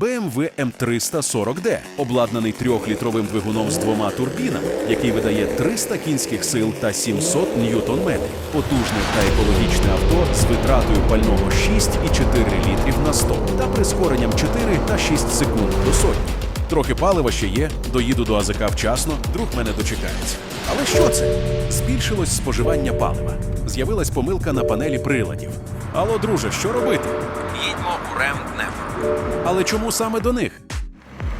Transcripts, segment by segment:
BMW M340D, обладнаний 3-літровим двигуном з двома турбінами, який видає 300 кінських сил та 700 ньютон-метрів. Потужне та екологічне авто з витратою пального 6,4 літрів на 100 та прискоренням 4 та 6 секунд до сотні. Трохи палива ще є, доїду до АЗК вчасно, друг мене дочекається. Але що це? Збільшилось споживання палива. З'явилась помилка на панелі приладів. Алло, друже, що робити? Їдьмо у Ремднепр. Але чому саме до них?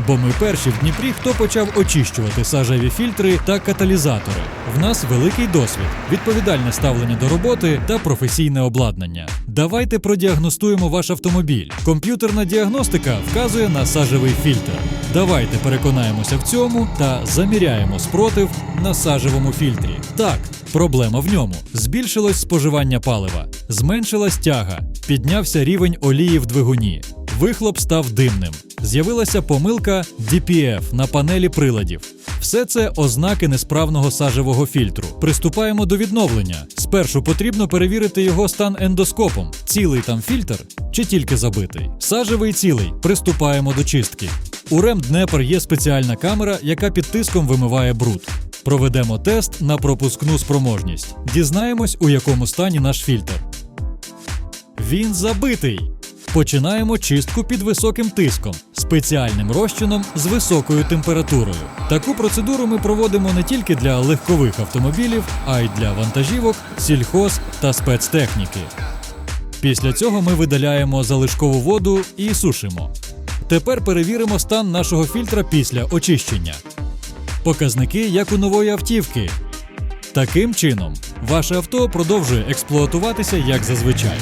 Бо ми перші в Дніпрі, хто почав очищувати сажеві фільтри та каталізатори. В нас великий досвід, відповідальне ставлення до роботи та професійне обладнання. Давайте продіагностуємо ваш автомобіль. Комп'ютерна діагностика вказує на сажевий фільтр. Давайте переконаємося в цьому та заміряємо спротив на сажевому фільтрі. Так, проблема в ньому. Збільшилось споживання палива, зменшилась тяга, піднявся рівень олії в двигуні. Вихлоп став димним. З'явилася помилка DPF на панелі приладів. Все це ознаки несправного сажевого фільтру. Приступаємо до відновлення. Спершу потрібно перевірити його стан ендоскопом, цілий там фільтр чи тільки забитий. Сажевий цілий. Приступаємо до чистки. У РЕМ Днепр є спеціальна камера, яка під тиском вимиває бруд. Проведемо тест на пропускну спроможність. Дізнаємось, у якому стані наш фільтр. Він забитий. Починаємо чистку під високим тиском, спеціальним розчином з високою температурою. Таку процедуру ми проводимо не тільки для легкових автомобілів, а й для вантажівок, сільхоз та спецтехніки. Після цього ми видаляємо залишкову воду і сушимо. Тепер перевіримо стан нашого фільтра після очищення. Показники як у нової автівки. Таким чином, ваше авто продовжує експлуатуватися як зазвичай.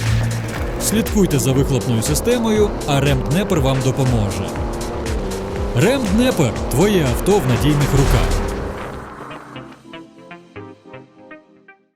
Слідкуйте за вихлопною системою, а Ремднепер вам допоможе. Ремднепер твоє авто в надійних руках.